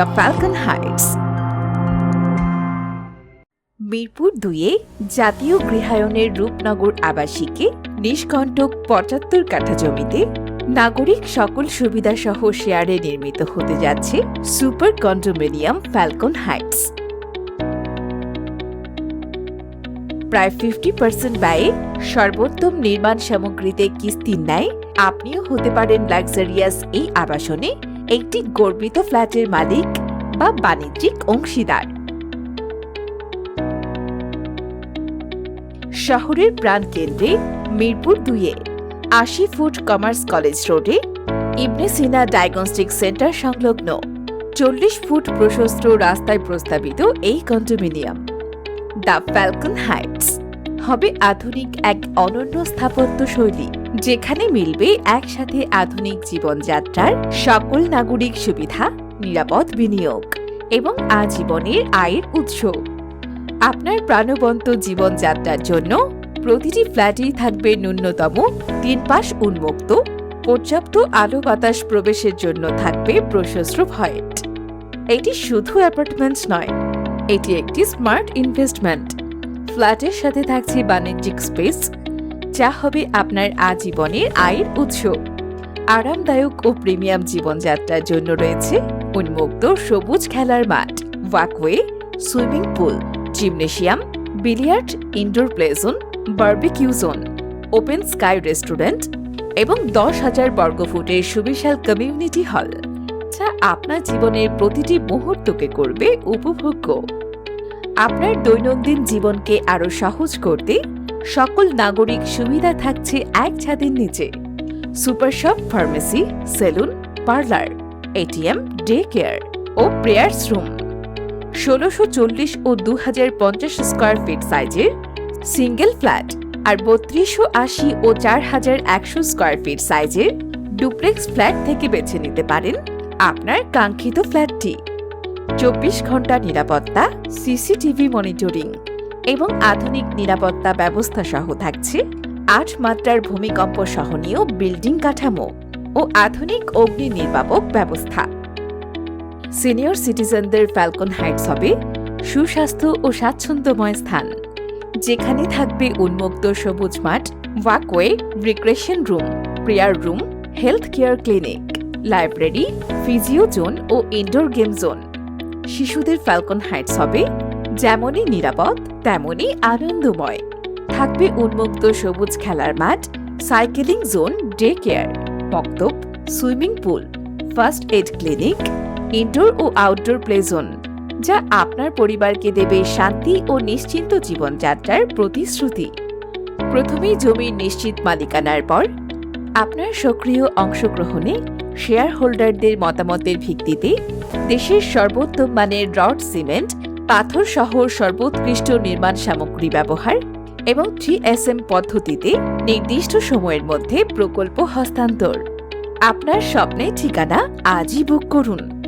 The Falcon Heights Mirpur দুইয়ে জাতীয় গৃহায়নের রূপনগর আবাসিকে নিষ্কণ্টক পঁচাত্তর কাঠা জমিতে নাগরিক সকল সুবিধা সহ শেয়ারে নির্মিত হতে যাচ্ছে সুপার কন্ডোমিনিয়াম ফ্যালকন হাইটস প্রায় ফিফটি পার্সেন্ট ব্যয়ে সর্বোত্তম নির্মাণ সামগ্রীতে কিস্তির নেয় আপনিও হতে পারেন লাক্সারিয়াস এই আবাসনে একটি গর্বিত ফ্ল্যাটের মালিক বা বাণিজ্যিক অংশীদার। শহরের প্রাণকেন্দ্রে মিরপুর দুইয়ে আশি ফুট কমার্স কলেজ রোডে ইবনে সিনা ডায়াগনস্টিক সেন্টার সংলগ্ন চল্লিশ ফুট প্রশস্ত রাস্তায় প্রস্তাবিত এই কন্ডোমিনিয়াম, দ্য ফ্যালকন হাইটস। হবে আধুনিক এক অনন্য স্থাপত্য শৈলী, যেখানে মিলবে একসাথে আধুনিক জীবনযাত্রার সকল নাগরিক সুবিধা, নিরাপদ বিনিয়োগ এবং আজীবনের আয়ের উৎস। আপনার প্রাণবন্ত জীবনযাত্রার জন্য প্রতিটি ফ্ল্যাটেই থাকবে ন্যূনতম তিন পাশ উন্মুক্ত, পর্যাপ্ত আলো বাতাস প্রবেশের জন্য থাকবে প্রশস্ত ভয়েট। এটি শুধু অ্যাপার্টমেন্ট নয়, এটি একটি স্মার্ট ইনভেস্টমেন্ট। ফ্ল্যাটের সাথে থাকছে বাণিজ্যিক স্পেস, যা হবে আপনার আজীবনের আয়ের উৎস। আরামদায়ক ও প্রিমিয়াম জীবনযাত্রার জন্য রয়েছে উন্মুক্ত সবুজ খেলার মাঠ walkway swimming pool gymnasium billiard indoor play zone barbecue zone open sky restaurant এবং দশ হাজার বর্গফুটের সুবিশাল কমিউনিটি হল যা আপনার জীবনের প্রতিটি মুহূর্তকে করবে উপভোগ্য। আপনার দৈনন্দিন জীবনকে আরও সহজ করতে সকল নাগরিক সুবিধা থাকছে এক ছাদের নিচে। Super shop, pharmacy, salon, parlour, ATM day care ও প্রেয়ার্স রুম। ষোলোশো চল্লিশ ও দু হাজার পঞ্চাশ স্কোয়ার ফিট সাইজের সিঙ্গেল ফ্ল্যাট আর বত্রিশশো আশি ও চার হাজার একশো স্কোয়ার ফিট সাইজের ডুপ্লেক্স ফ্ল্যাট থেকে বেছে নিতে পারেন আপনার কাঙ্ক্ষিত ফ্ল্যাটটি। চব্বিশ ঘণ্টা নিরাপত্তা, সিসিটিভি মনিটরিং এবং আধুনিক নিরাপত্তা ব্যবস্থা সহ থাকছে আট মাত্রার ভূমিকম্প সহনীয় বিল্ডিং কাঠামো ও আধুনিক অগ্নি নির্বাপক ব্যবস্থা। সিনিয়র সিটিজেনদের ফ্যালকন হাইটস হবে সুস্বাস্থ্য ও স্বাচ্ছন্দ্যময় স্থান, যেখানে থাকবে উন্মুক্ত সবুজ মাঠ walkway recreation room prayer room health care clinic library physio zone ও ইনডোর গেম জোন শিশুদের ফ্যালকন হাইটস হবে। যেমনই নিরাপদ, তেমনই আনন্দময়। থাকবে উন্মুক্ত সবুজ খেলার মাঠ সাইকেলিং জোন ডে কেয়ার মক্তব swimming pool first aid clinic indoor ও আউটডোর প্লে জোন যা আপনার পরিবারকে দেবে শান্তি ও নিশ্চিন্ত জীবনযাত্রার প্রতিশ্রুতি। প্রথমেই জমির নিশ্চিত মালিকানার পর, আপনার সক্রিয় অংশগ্রহণে শেয়ার হোল্ডারদের মতামতের ভিত্তিতে দেশের সর্বোত্তম মানের রড সিমেন্ট, পাথর সহ সর্বোৎকৃষ্ট নির্মাণ সামগ্রী ব্যবহার এবং থ্রি এস এম পদ্ধতিতে নির্দিষ্ট সময়ের মধ্যে প্রকল্প হস্তান্তর। আপনার স্বপ্নের ঠিকানা আজই বুক করুন।